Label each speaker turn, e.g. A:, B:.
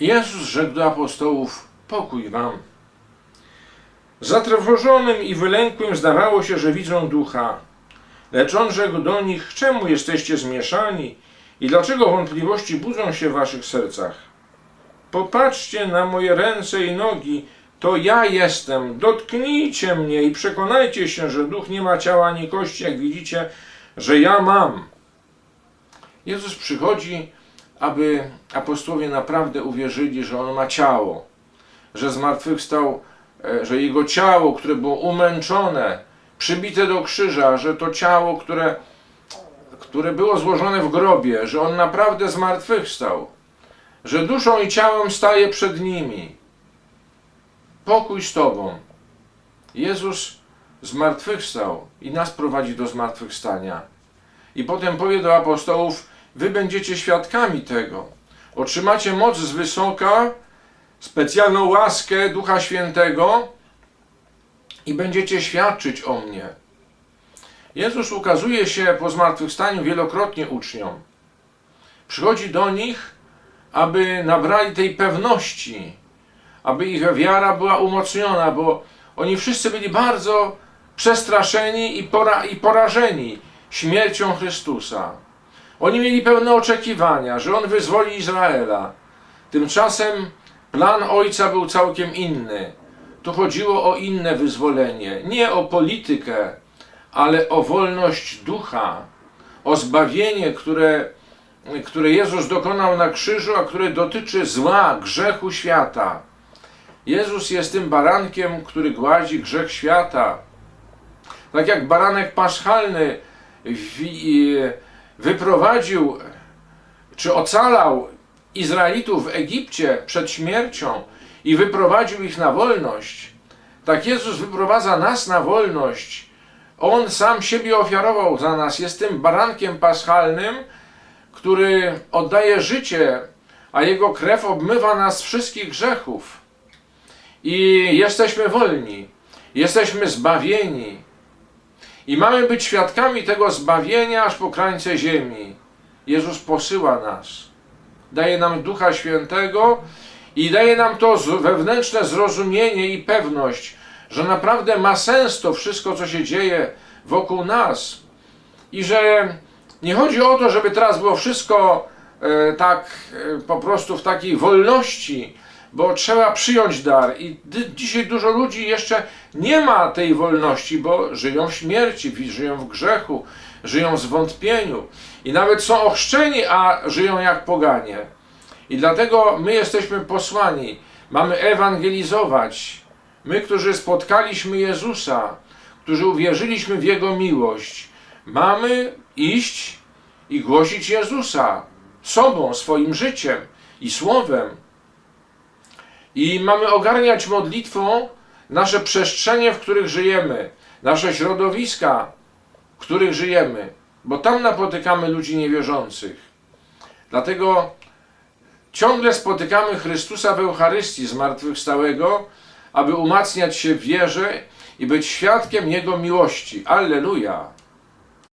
A: Jezus rzekł do apostołów: Pokój wam. Zatrwożonym i wylękłym zdawało się, że widzą ducha. Lecz on rzekł do nich: Czemu jesteście zmieszani i dlaczego wątpliwości budzą się w waszych sercach? Popatrzcie na moje ręce i nogi, to ja jestem. Dotknijcie mnie i przekonajcie się, że duch nie ma ciała ani kości, jak widzicie, że ja mam. Jezus przychodzi, aby apostołowie naprawdę uwierzyli, że on ma ciało, że zmartwychwstał, e, że jego ciało, które było umęczone, przybite do krzyża, że to ciało, które, które było złożone w grobie, że on naprawdę zmartwychwstał, że duszą i ciałem staje przed nimi. Pokój z Tobą. Jezus zmartwychwstał i nas prowadzi do zmartwychwstania. I potem powie do apostołów: Wy będziecie świadkami tego. Otrzymacie moc z wysoka, specjalną łaskę Ducha Świętego i będziecie świadczyć o mnie. Jezus ukazuje się po zmartwychwstaniu wielokrotnie uczniom. Przychodzi do nich, aby nabrali tej pewności, aby ich wiara była umocniona, bo oni wszyscy byli bardzo przestraszeni i, pora, i porażeni śmiercią Chrystusa. Oni mieli pełne oczekiwania, że On wyzwoli Izraela. Tymczasem plan Ojca był całkiem inny. Tu chodziło o inne wyzwolenie, nie o politykę, ale o wolność ducha, o zbawienie, które, które Jezus dokonał na krzyżu, a które dotyczy zła, grzechu świata. Jezus jest tym barankiem, który gładzi grzech świata. Tak jak baranek paschalny wi- wyprowadził czy ocalał Izraelitów w Egipcie przed śmiercią i wyprowadził ich na wolność, tak Jezus wyprowadza nas na wolność. On sam siebie ofiarował za nas, jest tym barankiem paschalnym, który oddaje życie, a jego krew obmywa nas wszystkich grzechów. I jesteśmy wolni, jesteśmy zbawieni. I mamy być świadkami tego zbawienia aż po krańce ziemi. Jezus posyła nas. Daje nam Ducha Świętego i daje nam to wewnętrzne zrozumienie i pewność, że naprawdę ma sens to wszystko, co się dzieje wokół nas. I że nie chodzi o to, żeby teraz było wszystko e, tak e, po prostu w takiej wolności, bo trzeba przyjąć dar. I dzisiaj dużo ludzi jeszcze nie ma tej wolności, bo żyją w śmierci, żyją w grzechu, żyją w zwątpieniu. I nawet są ochrzczeni, a żyją jak poganie. I dlatego my jesteśmy posłani, mamy ewangelizować. My, którzy spotkaliśmy Jezusa, którzy uwierzyliśmy w Jego miłość, mamy iść i głosić Jezusa sobą, swoim życiem i słowem. I mamy ogarniać modlitwą nasze przestrzenie, w których żyjemy, nasze środowiska, w których żyjemy, bo tam napotykamy ludzi niewierzących. Dlatego ciągle spotykamy Chrystusa w Eucharystii zmartwychwstałego, aby umacniać się w wierze i być świadkiem Jego miłości. Alleluja!